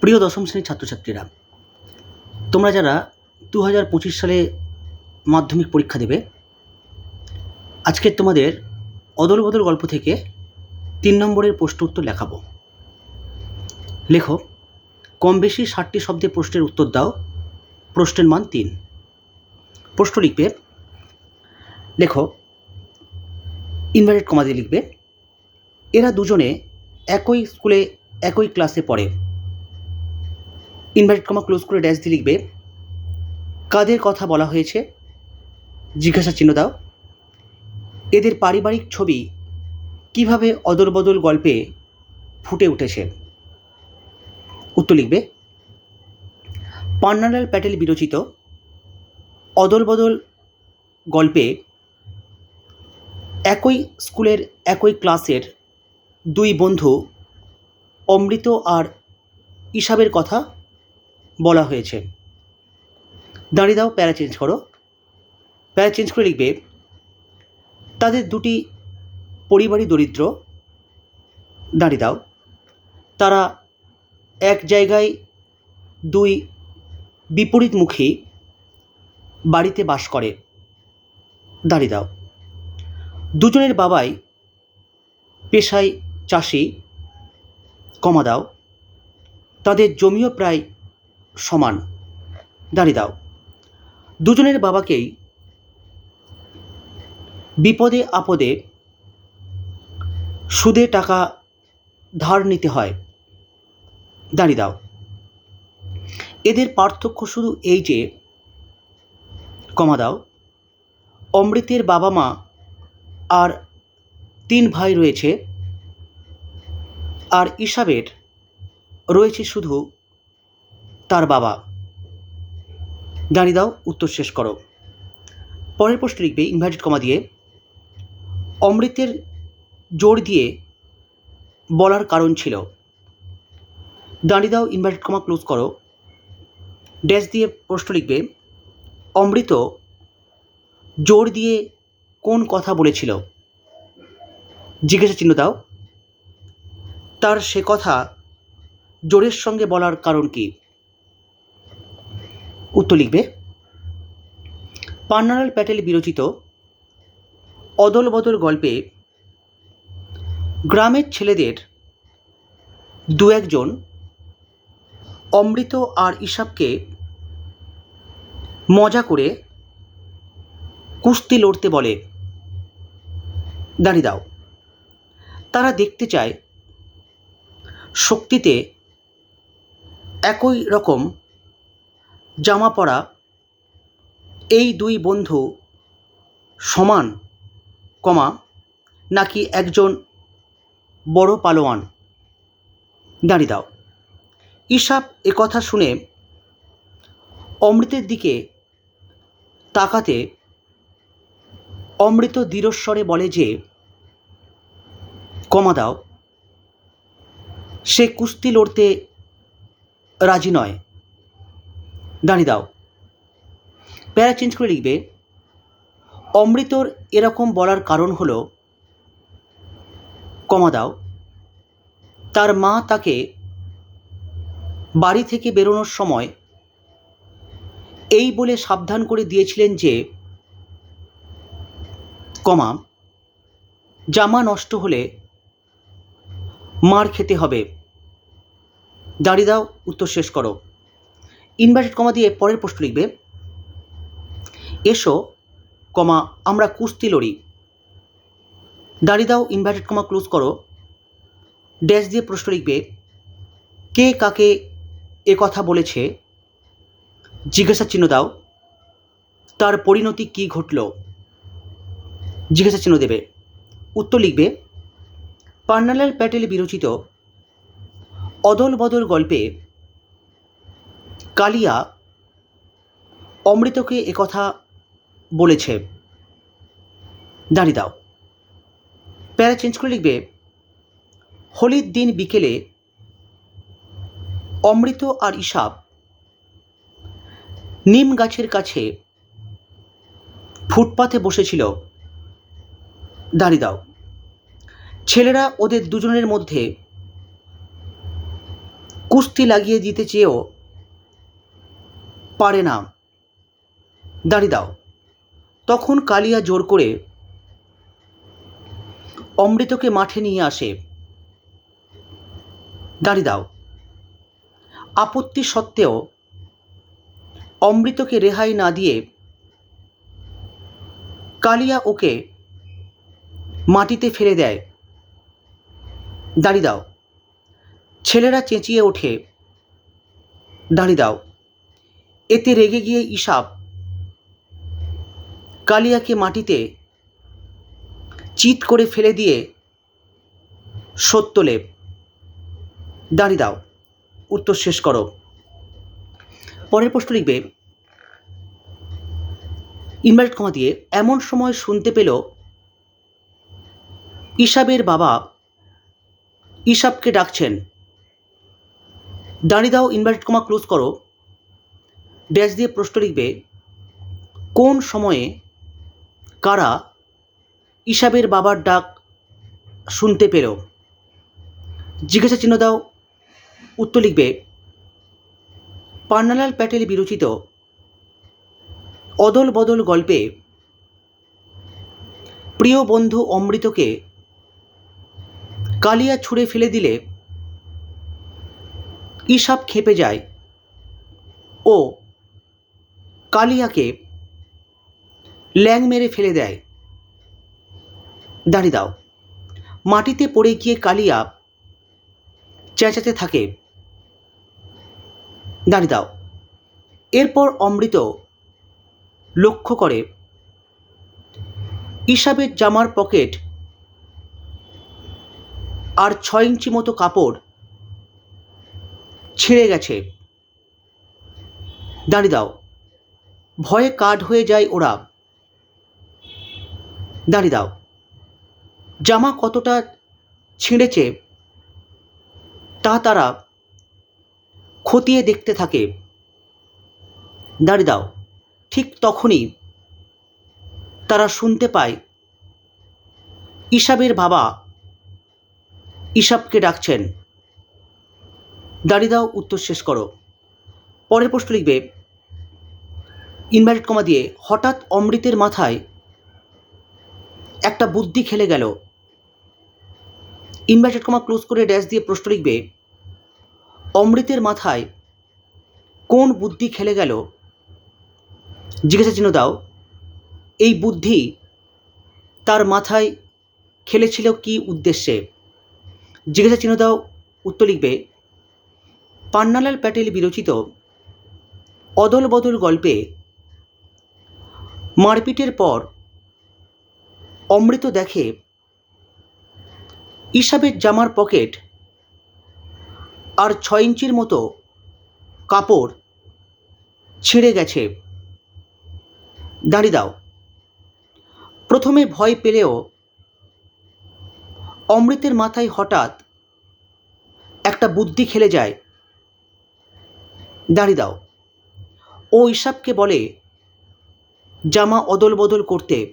প্রিয় দশম শ্রেণির ছাত্রছাত্রীরা, তোমরা যারা দু হাজার পঁচিশ সালে মাধ্যমিক পরীক্ষা দেবে, আজকে তোমাদের অদল বদল গল্প থেকে তিন নম্বরের প্রশ্ন উত্তর লেখাবো। লেখো, কম বেশি ষাটটি শব্দে প্রশ্নের উত্তর দাও, প্রশ্নের মান তিন। প্রশ্ন লিখবে, লেখো ইনভার্টেড কমা লিখবে, এরা দুজনে একই স্কুলে একই ক্লাসে পড়ে। ইনভার্টেড কমা ক্লোজ করে ড্যাশ দিয়ে লিখবে, কাদের কথা বলা হয়েছে? জিজ্ঞাসা চিহ্ন দাও। এদের পারিবারিক ছবি কীভাবে অদলবদল গল্পে ফুটে উঠেছে? উত্তর লিখবে, পান্নালাল প্যাটেল বিরচিত অদলবদল গল্পে একই স্কুলের একই ক্লাসের দুই বন্ধু অমৃত আর ইসাবের কথা বলা হয়েছে। দাঁড়িয়ে দাও, প্যারা চেঞ্জ করো। প্যারা চেঞ্জ করে লিখবে, তাদের দুটি পরিবারই দরিদ্র। দাঁড়িয়ে দাও, তারা এক জায়গায় দুই বিপরীতমুখী বাড়িতে বাস করে। দাঁড়িয়ে দাও, দুজনের বাবাই পেশায় চাষি, কমা দাও। তাদের জমিও প্রায় সমান। দাঁড়িয়ে দাও। দুজনের বাবাকেই বিপদে আপদে সুদে টাকা ধার নিতে হয়। দাঁড়িয়ে দাও। এদের পার্থক্য শুধু এই যে, কমা দাও। অমৃতের বাবা মা আর তিন ভাই রয়েছে। আর ইসাবের রয়েছে শুধু তার বাবা। দাঁড়িয়ে দাও, উত্তর শেষ করো। পরের প্রশ্ন লিখবে ইনভার্টেড কমা দিয়ে, অমৃতের জোর দিয়ে বলার কারণ ছিল। দাঁড়িয়ে দাও, ইনভার্টেড কমা ক্লোজ করো। ড্যাশ দিয়ে প্রশ্ন লিখবে, অমৃত জোর দিয়ে কোন কথা বলেছিল? জিজ্ঞাসা চিহ্ন দাও। তার সে কথা জোরের সঙ্গে বলার কারণ কি? উত্তর লিখবে, পান্নালাল প্যাটেল বিরচিত অদল বদল গল্পে গ্রামের ছেলেদের দু একজন অমৃত আর ইসাবকে মজা করে কুস্তি লড়তে বলে। দাঁড়িয়ে দাও। তারা দেখতে চায় শক্তিতে একই রকম জামা পরা এই দুই বন্ধু সমান, কমা, নাকি একজন বড় পালোয়ান? দাঁড়িয়ে দাও। ইসাব এ কথা শুনে অমৃতের দিকে তাকাতে অমৃত দৃঢ়স্বরে বলে যে, কমা দাও, সে কুস্তি লড়তে রাজি নয়। দাঁড়িয়ে দাও। প্যারা চেঞ্জ করে লিখবে, অমৃতর এরকম বলার কারণ হলো, কমা দাও, তার মা তাকে বাড়ি থেকে বেরোনোর সময় এই বলে সাবধান করে দিয়েছিলেন যে, কমা, জামা নষ্ট হলে মার খেতে হবে। দাঁড়িয়ে দাও, উত্তর শেষ করো। ইনভার্টেড কমা দিয়ে পরের প্রশ্ন লিখবে, এসো, কমা, আমরা কুস্তি লড়ি। দাঁড়িয়ে দাও ইনভার্টেড কমা ক্লোজ করো। ড্যাশ দিয়ে প্রশ্ন লিখবে, কে কাকে এ কথা বলেছে? জিজ্ঞাসা চিহ্ন দাও। তার পরিণতি কি ঘটল? জিজ্ঞাসা চিহ্ন দেবে। উত্তর লিখবে, পান্নালাল প্যাটেল বিরচিত অদল বদল গল্পে কালিয়া অমৃতকে একথা বলেছে। দাঁড়িয়ে দাও। প্যারা চেঞ্জ করে লিখবে, হোলির দিন বিকেলে অমৃত আর ইসাব নিম গাছের কাছে ফুটপাথে বসেছিল। দাঁড়িয়ে দাও। ছেলেরা ওদের দুজনের মধ্যে কুস্তি লাগিয়ে দিতে চেয়েও পারে না। দাঁড়িয়ে দাও। তখন কালিয়া জোর করে অমৃতকে মাঠে নিয়ে আসে। দাঁড়িয়ে দাও। আপত্তি সত্ত্বেও অমৃতকে রেহাই না দিয়ে কালিয়া ওকে মাটিতে ফেলে দেয়। দাঁড়িয়ে দাও। ছেলেরা চেঁচিয়ে ওঠে। দাঁড়িয়ে দাও। এতে রেগে গিয়ে ইসাব কালিয়াকে মাটিতে চিৎ করে ফেলে দিয়ে সত্যলে দাঁড়িয়ে দাও, উত্তর শেষ করো। পরের প্রশ্ন লিখবে, ইনভার্ট কমা দিয়ে, এমন সময় শুনতে পেল ইসাবের বাবা ইসাবকে ডাকছেন। দাঁড়িয়ে দাও, ইনভার্ট কমা ক্লোজ করো। ড্যাশ দিয়ে প্রশ্ন লিখবে, কোন সময়ে কারা ইসাবের বাবার ডাক শুনতে পেল? জিজ্ঞাসা চিহ্ন দাও। উত্তর লিখবে, পান্নালাল প্যাটেল বিরচিত অদল বদল গল্পে প্রিয় বন্ধু অমৃতকে কালিয়া ছুঁড়ে ফেলে দিলে ইসাব খেপে যায়। ও কালিয়াকে ল্যাং মেরে ফেলে দেয়। দাঁড়িয়ে দাও। মাটিতে পড়ে গিয়ে কালিয়া চেঁচাতে থাকে। দাঁড়িয়ে দাও। এরপর অমৃত লক্ষ্য করে ইসাবের জামার পকেট আর ছয় ইঞ্চি মতো কাপড় ছিঁড়ে গেছে। দাঁড়িয়ে দাও। ভয়ে কাঠ হয়ে যায় ওরা। দাঁড়িয়ে দাও। জামা কতটা ছিঁড়েছে, তা তারা খতিয়ে দেখতে থাকে। দাঁড়িয়ে দাও। ঠিক তখনই তারা শুনতে পায়, ইসাবের বাবা ইসাবকে ডাকছেন। দাঁড়িয়ে দাও, উত্তর শেষ করো। পরের প্রশ্ন লিখবে ইনভার্টেড কমা দিয়ে হঠাৎ অমৃতের মাথায় একটা বুদ্ধি খেলে গেল। ইনভার্টেড কমা ক্লোজ করে ড্যাশ দিয়ে প্রশ্ন লিখবে, অমৃতের মাথায় কোন বুদ্ধি খেলে গেল? জিজ্ঞাসা চিহ্ন দাও, এই বুদ্ধি তার মাথায় খেলেছিল কি উদ্দেশ্যে? জিজ্ঞাসা চিহ্ন দাও, উত্তর লিখবে, পান্নালাল প্যাটেল বিরচিত অদল বদল গল্পে মারপিটের পর অমৃত দেখে ইসাবের জামার পকেট আর ছয় ইঞ্চির মতো কাপড় ছিঁড়ে গেছে। দাঁড়িয়ে দাও। প্রথমে ভয় পেলেও অমৃতের মাথায় হঠাৎ একটা বুদ্ধি খেলে যায়। দাঁড়িয়ে দাও। ও ইসাবকে বলে জামা অদল বদল করতে।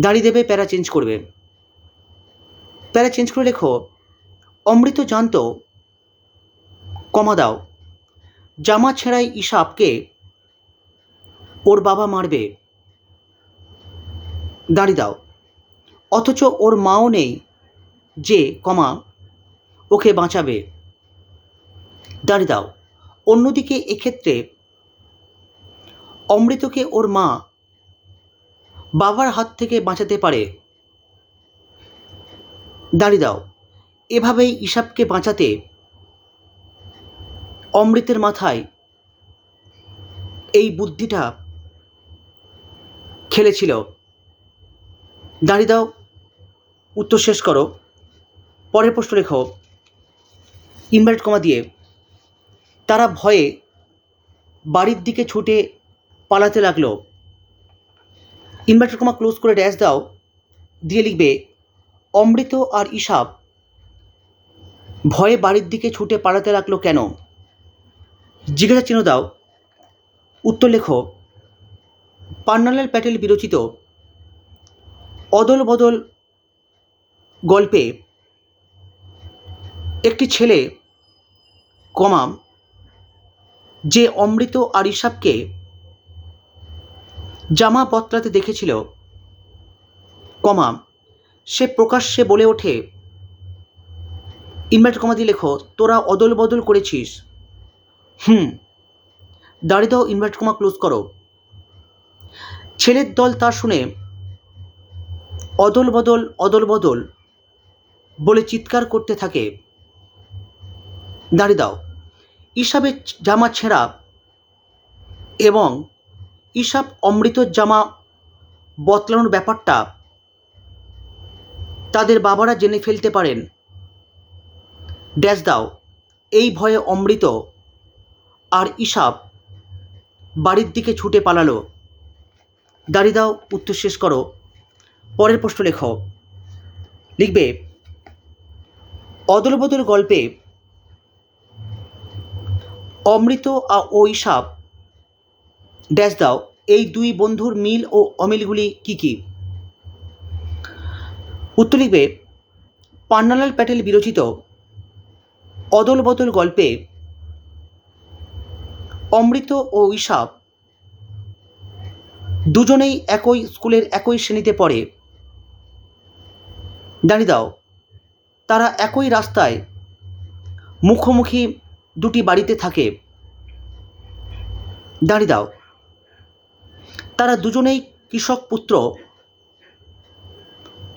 দাঁড়িয়ে দেবে, প্যারা চেঞ্জ করবে। প্যারা চেঞ্জ করে লেখো, অমৃত জানত, কমা দাও। জামা ছেঁড়াই ইসাবকে ওর বাবা মারবে। দাঁড়িয়ে দাও। অথচ ওর মাও নেই যে কমা, ওকে বাঁচাবে। দাঁড়িয়ে দাও। অন্যদিকে এক্ষেত্রে অমৃতকে ওর মা বাবার হাত থেকে বাঁচাতে পারে। দাঁড়িয়ে দাও, এভাবেই ইসাবকে বাঁচাতে অমৃতের মাথায় এই বুদ্ধিটা খেলেছিল। দাঁড়িয়ে দাও, উত্তর শেষ করো। পরের প্রশ্ন লেখো। ইনভার্ট কমা দিয়ে, তারা ভয়ে বাড়ির দিকে ছুটে পালাতে লাগল। ইনভার্টার কমা ক্লোজ করে ড্যাশ দাও, দিয়ে লিখবে, অমৃত আর ইসাব ভয়ে বাড়ির দিকে ছুটে পালাতে লাগল কেন? জিজ্ঞাসা চিহ্ন দাও। উত্তর লেখো, পান্নালাল প্যাটেল বিরচিত, অদল বদল গল্পে, একটি ছেলে কমাম যে অমৃত আর ইসাবকে জামা বদলাতে দেখেছিল, কমা, সে প্রকাশ্যে বলে ওঠে ইনভার্ট কমা দিয়ে লেখো, তোরা অদল বদল করেছিস। হুম দাঁড়িয়ে দাও ইনভার্ট কমা, ক্লোজ করো। ছেলের দল তা শুনে, অদল বদল অদল বদল বলে চিৎকার করতে থাকে। দাঁড়িয়ে দাও ইসাবের জামা ছেঁড়া এবং ইসাব অমৃতর জামা বদলানোর ব্যাপারটা তাদের বাবারা জেনে ফেলতে পারেন। ড্যাশ দাও, এই ভয়ে অমৃত আর ইসাব বাড়ির দিকে ছুটে পালালো। দাঁড়িয়ে দাও, উত্তর শেষ করো। পরের প্রশ্ন লেখো। লিখবে, অদলবদল গল্পে অমৃত ও ইসাব ড্যাশ দাও। এই দুই বন্ধুর মিল ও অমিলগুলি কি কি? উত্তর লিখবে, পান্নালাল প্যাটেল বিরচিত অদল বদল গল্পে অমৃত ও ইসাব দুজনেই একই স্কুলের একই শ্রেণীতে পড়ে। দাঁড়িয়ে দাও, তারা একই রাস্তায় মুখোমুখি দুটি বাড়িতে থাকে। দাঁড়িয়ে দাও। তারা দুজনেই কৃষক পুত্র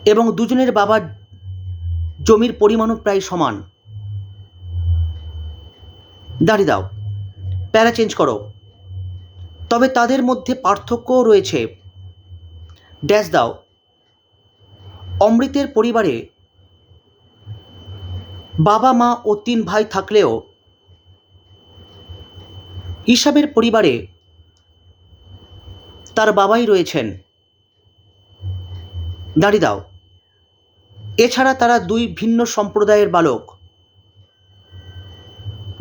এবং দুজনের বাবার জমির পরিমাণও প্রায় সমান। দাঁড়িয়ে দাও, প্যারা চেঞ্জ করো। তবে তাদের মধ্যে পার্থক্যও রয়েছে। ড্যাশ দাও। অমৃতের পরিবারে বাবা, মা ও তিন ভাই থাকলেও হিসাবের পরিবারে তার বাবাই রয়েছেন। দাঁড়িয়ে দাও। এছাড়া তারা দুই ভিন্ন সম্প্রদায়ের বালক।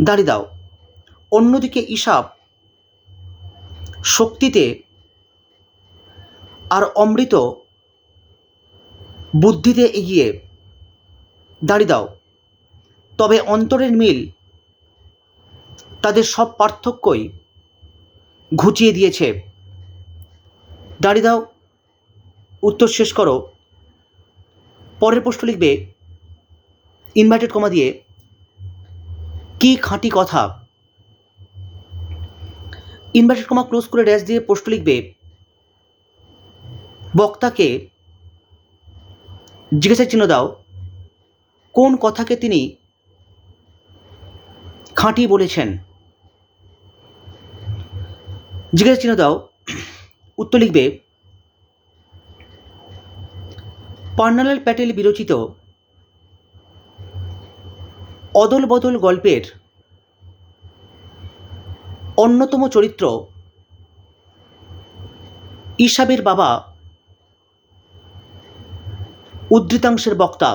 দাঁড়িয়ে দাও। অন্যদিকে ইসাব শক্তিতে আর অমৃত বুদ্ধিতে এগিয়ে। দাঁড়িয়ে দাও। তবে অন্তরের মিল তাদের সব পার্থক্যই ঘুচিয়ে দিয়েছে। দাঁড়িয়ে দাও। উত্তর শেষ করো। পরের প্রশ্ন লিখবে ইনভার্টেড কমা দিয়ে, কি খাঁটি কথা? ইনভার্টেড কমা ক্লোজ করে ড্যাশ দিয়ে প্রশ্ন লিখবে, বক্তাকে জিজ্ঞাসা চিহ্ন দাও, কোন কথাকে তিনি খাঁটি বলেছেন? জিজ্ঞাসা চিহ্ন দাও উত্তর লিখবে, পান্নালাল প্যাটেল বিরচিত অদল বদল গল্পের অন্যতম চরিত্র ইসাবের বাবা উদ্ধৃতাংশের বক্তা।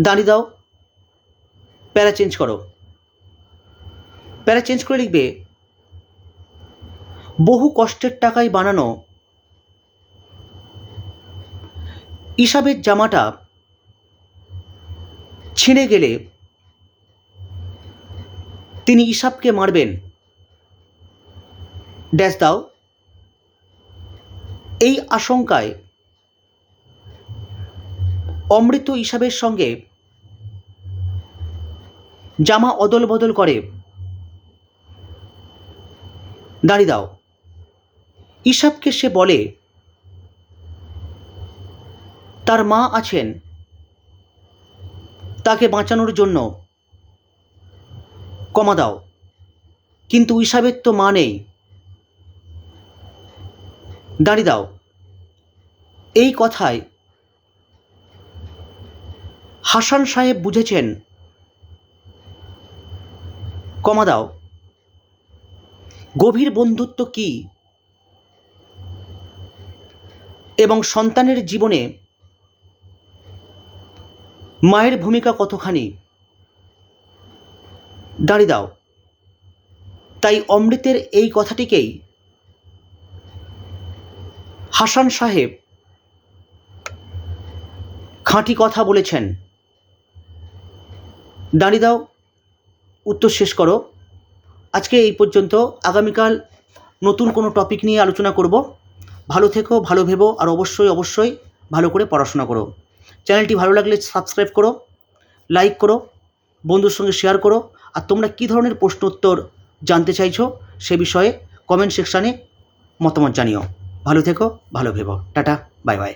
দাঁড়িয়ে দাও, প্যারা চেঞ্জ করো। প্যারা চেঞ্জ করে লিখবে বহু কষ্টের টাকায় বানানো। ইসাবের জামাটা ছিঁড়ে গেলে তিনি ইসাবকে মারবেন। ড্যাশ দাও। এই আশঙ্কায় অমৃত ইসাবের সঙ্গে জামা অদল বদল করে। দাঁড়িয়ে দাও। ইসাবকে সে বলে, তার মা আছেন। তাকে বাঁচানোর জন্য কমা দাও। কিন্তু ইসাবের তো মা নেই। দাঁড়িয়ে দাও। এই কথায় হাসান সাহেব বুঝেছেন কমা দাও। গভীর বন্ধুত্ব কি? এবং সন্তানের জীবনে মায়ের ভূমিকা কতখানি? দাঁড়িয়ে দাও। তাই অমৃতের এই কথাটিকেই হাসান সাহেব খাঁটি কথা বলেছেন। দাঁড়িয়ে দাও, উত্তর শেষ করো। আজকে এই পর্যন্ত। আগামীকাল নতুন কোনো টপিক নিয়ে আলোচনা করব। ভালো থেকো, ভালো ভেবো আর অবশ্যই অবশ্যই ভালো করে পড়াশোনা করো। চ্যানেলটি ভালো লাগলে সাবস্ক্রাইব করো লাইক করো, বন্ধুর সঙ্গে শেয়ার করো। আর তোমরা কী ধরনের প্রশ্ন উত্তর জানতে চাইছো সে বিষয়ে কমেন্ট সেকশানে মতামত জানিও। ভালো থেকো, ভালো ভেবো। Tata bye bye